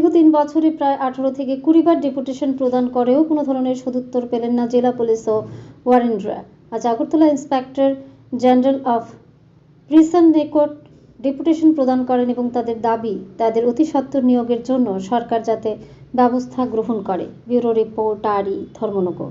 দীর্ঘ তিন বছরে প্রায় আঠারো থেকে কুড়ি বার ডেপুটেশন প্রদান করেও কোনো ধরনের সদুত্তর পেলেন না জেলা পুলিশ ও ওয়ারেন্টরা। আজ Agartala inspector general of prison নিকট ডেপুটেশন প্রদান করেন এবং তাদের দাবি, তাদের অতি সত্বর নিয়োগের জন্য সরকার যাতে ব্যবস্থা গ্রহণ করে। ব্যুরো রিপোর্ট, আরই, ধর্মনগর।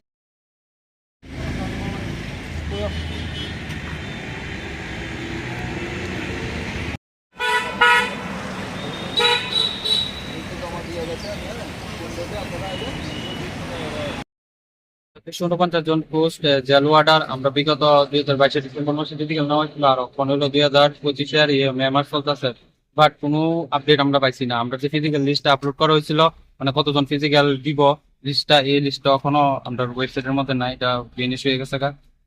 উনপঞ্চাশ জন পোস্ট জেল ওয়ার্ডার আমরা বিগত দুই হাজার বাইশের ডিসেম্বর নেওয়া হয়েছিল দুই হাজার পঁচিশের মে মাস চলতেছে। বাট কোনো আপডেট আমরা পাইছি না। আমরা যে ফিজিক্যাল আপলোড করা হয়েছিল মানে কতজন ফিজিক্যাল দিব লিস্টটা এই এখনও আমরা ওয়েবসাইটের মধ্যে নাই, এটা হয়ে গেছে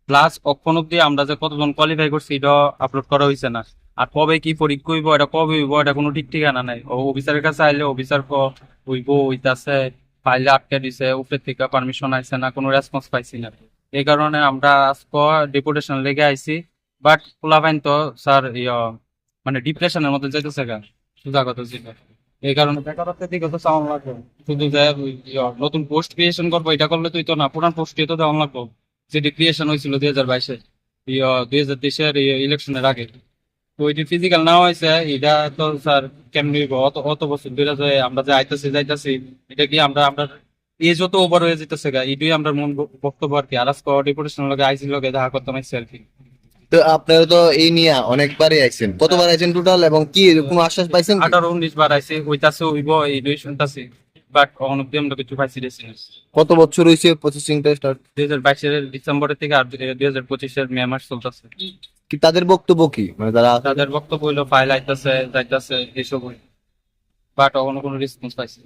প্লাস অক্ষণ অব্দি আমরা যে কতজন কোয়ালিফাই করছি, এটা আপলোড করা হয়েছে না। আর কবে কি পরীক্ষা হইব, এটা কবে হইব, এটা কোনো ঠিক ঠিকানা নাই। ও অফিসারের কাছে আইলে অফিসার হইব, হইতাছে। ফাইলে আটকে দিছে, উপরের থেকে পারমিশন আইছে না, কোনো রেসপন্স পাইছি না। এই কারণে আমরা আজকে ডেপুটেশন লেগে আইছি বাট পোলাপাইন তো স্যার মানে ডিপ্রেশনের মধ্যে যাইতেছে গা, সুজাগত ছিল এই কারণে বেকারত্বের দিকে তো চাওয়ান লাগবে। শুধু যে নতুন পোস্ট ক্রিয়েশন করব, এটা করলে তুই তো না, পুরান পোস্ট তো দেওয়ান লাগবো। যেটি ক্রিয়েশন হয়েছিল দুই হাজার বাইশে দুই হাজার তেইশের ইলেকশনের আগে। ফিজিক্যাল নেওয়া হয়েছে এটা তো স্যার কেমনি অত অত বছর ধরে যে আমরা যে আইতাছি যাইতাছি এটা কি আমরা আমরা এজ যত ওভার হয়ে যেতেছে গা এটাই আমরা মন বক্তব্য আর কি। আর আজকে ডিপুটেশন লগে আইসি লগে দেখা করতাম আইসি আর কি। তো আপনারা তো এই নিয়ে অনেকবারই আইছেন। কতবার আইছেন টোটাল এবং কি কোনো আশ্বাস পাইছেন? আঠারো উনিশ বার আইসি হইতাছে হইব এই দুই শুনতাছি। বাট অন অব্দি আমরা কিছু পাইছি কত বছর হয়েছে প্রসেসিংটা স্টার্ট দুই হাজার বাইশের ডিসেম্বরের থেকে আর দুই হাজার পঁচিশের মে মাস চলতেছে। কি তাদের বক্তব্য কি মানে তারা তাদের বক্তব্য হইল, ফাইল আইতাছে, যাইতাছে, এসব বাট অন্য কোনো রেসপন্স পাইছে।